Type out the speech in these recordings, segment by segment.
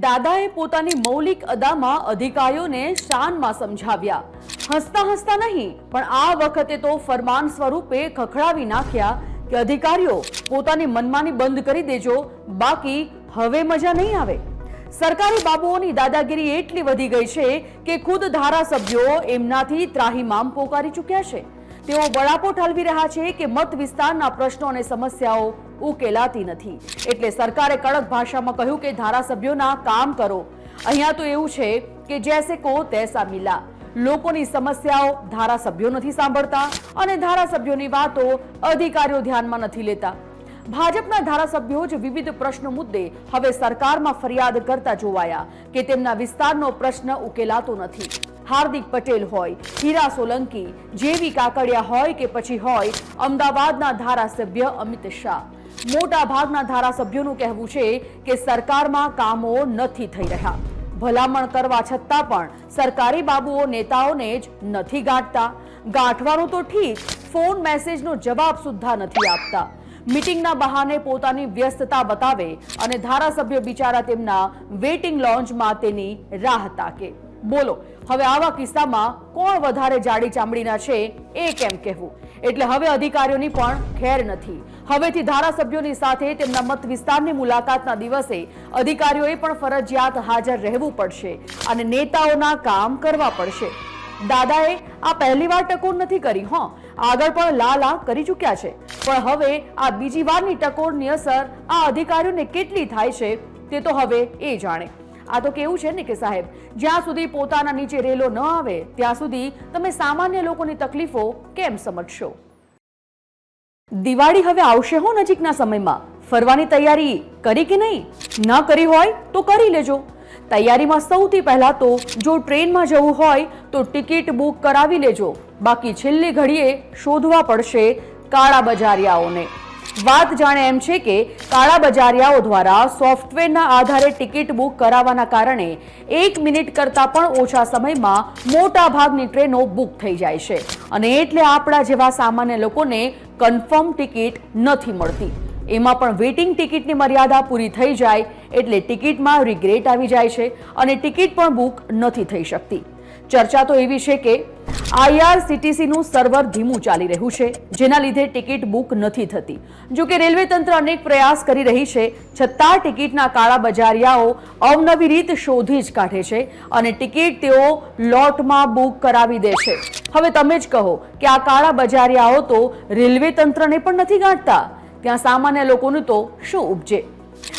દાદાએ પોતાની મૌલિક અદામાં અધિકારીઓને શાનમાં સમજાવ્યા. હસતા હસતા નહીં, પણ આ વખતે તો ફરમાન સ્વરૂપે ખખડાવી નાખ્યા કે અધિકારીઓ, પોતાની મનમાની બંધ કરી દેજો, બાકી હવે મજા નહીં આવે. સરકારી બાબુઓની દાદાગીરી એટલી વધી ગઈ છે કે ખુદ ધારાસભ્યો એમનાથી ત્રાહીમામ પોકારી ચૂક્યા છે. તેઓ બળાપો ઠાલવી રહ્યા છે કે મત વિસ્તારના પ્રશ્નો અને સમસ્યાઓ ઉકેલાતી નથી. એટલે સરકારે કડક ભાષામાં કહ્યું કે ધારાસભ્યોના કામ કરો. અહીંયા તો એવું છે કે જૈસે કો તૈસા મિલા. લોકોની સમસ્યાઓ ધારાસભ્યો નથી સાંભળતા અને ધારાસભ્યોની વાતો અધિકારીઓ ધ્યાનમાં નથી લેતા. ભાજપના ધારાસભ્યો જ વિવિધ પ્રશ્નો મુદ્દે હવે સરકારમાં ફરિયાદ કરતા જોવાયા કે તેમના વિસ્તારનો પ્રશ્ન ઉકેલાતો નથી. હાર્દિક પટેલ હોય, હીરા સોલંકી, જેવી કાકડિયા હોય કે પછી હોય, અમદાવાદના ધારાસભ્ય અમિત શાહ. મોટા ભાગના ધારાસભ્યોનું કહેવું છે કે સરકારમાં કામો નથી થઈ રહ્યા. ભલામણ કરવા છતાં પણ સરકારી બાબુઓ નેતાઓને જ નથી ગાંઠતા. ગાંઠવાનું તો ઠીક, ફોન મેસેજનો જવાબ સુદ્ધા નથી આપતા. મીટિંગના બહાને પોતાની વ્યસ્તતા બતાવે અને ધારાસભ્ય બિચારા તેમના વેટિંગ લોન્જમાં તેની રાહ તાકે. બોલો, હવે આવા કિસ્સામાં કોણ વધારે જાડી ચામડીના છે, એ કેમ કહેવું? એટલે હવે અધિકારીઓની પણ ખેર નથી. હવેથી ધારાસભ્યોની સાથે તેમના મત વિસ્તારની મુલાકાતના દિવસે અધિકારીઓએ પણ ફરજિયાત હાજર રહેવું પડશે અને નેતાઓના કામ કરવા પડશે. દાદાએ આ પહેલી વાર ટકોર નથી કરી, હો. આગળ પણ લાલા કરી ચૂક્યા છે. પણ હવે આ બીજી વારની ટકોરની અસર આ અધિકારીઓને કેટલી થાય છે તે તો હવે એ જાણે. આ તો કેવું છે ને કે સાહેબ? જ્યાં સુધી પોતાના નીચે રેલો ન આવે, ત્યાં સુધી તમે સામાન્ય લોકોની તકલીફો કેમ સમજશો? દિવાળી હવે આવશે હો નજીકના સમયમાં. ફરવાની તૈયારી કરી કે નહીં? ન કરી હોય તો કરી લેજો. તૈયારીમાં સૌથી પહેલા તો જો ટ્રેનમાં જવું હોય તો ટિકિટ બુક કરાવી લેજો. બાકી છેલ્લી ઘડીએ શોધવા પડશે કાળા બજારિયાઓને. વાત જાણે એમ છે કે કાળા બજારિયાઓ દ્વારા સોફ્ટવેરના આધારે ટિકિટ બુક કરાવવાના કારણે એક મિનિટ કરતાં પણ ઓછા સમયમાં મોટા ભાગની ટ્રેનો બુક થઈ જાય છે. અને એટલે આપણા જેવા સામાન્ય લોકોને કન્ફર્મ ટિકિટ નથી મળતી. એમાં પણ વેઇટિંગ ટિકિટની મર્યાદા પૂરી થઈ જાય એટલે ટિકિટમાં રિગ્રેટ આવી જાય છે અને ટિકિટ પણ બુક નથી થઈ શકતી. ચર્ચા તો એવી છે કે આઈઆરસીટીસીનું સર્વર ધીમું ચાલી રહ્યું છે, જેના લીધે ટિકિટ બુક નથી થતી. જો કે રેલવે તંત્ર અનેક પ્રયાસ કરી રહી છે, છતાં ટિકિટના કાળા બજારિયાઓ અવનવી રીત શોધી જ કાઢે છે અને ટિકિટ તેઓ લોટમાં બુક કરાવી દે છે. હવે તમે જ કહો કે આ કાળા બજારિયાઓ તો રેલવે તંત્રને પણ નથી ગાંઠતા? ત્યાં સામાન્ય લોકોનું તો શું ઉપજે?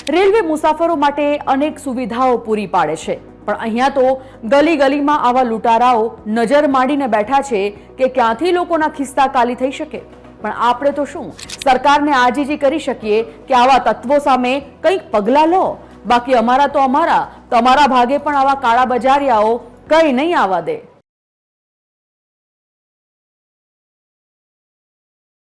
રેલવે મુસાફરો માટે અનેક સુવિધાઓ પૂરી પાડે છે. પણ અહીંયા તો ગલી ગલીમાં આવા લૂંટારાઓ નજર માંડીને બેઠા છે કે ક્યાંથી લોકોના ખિસ્સા ખાલી થઈ શકે? પણ આપણે તો શું, સરકારને આજીજી કરી શકીએ કે આવા તત્વો સામે કંઈક પગલાં લો? બાકી અમારા તો અમારા, તમારા ભાગે પણ આવા કાળા બજારિયાઓ કંઈ નહીં આવવા દે.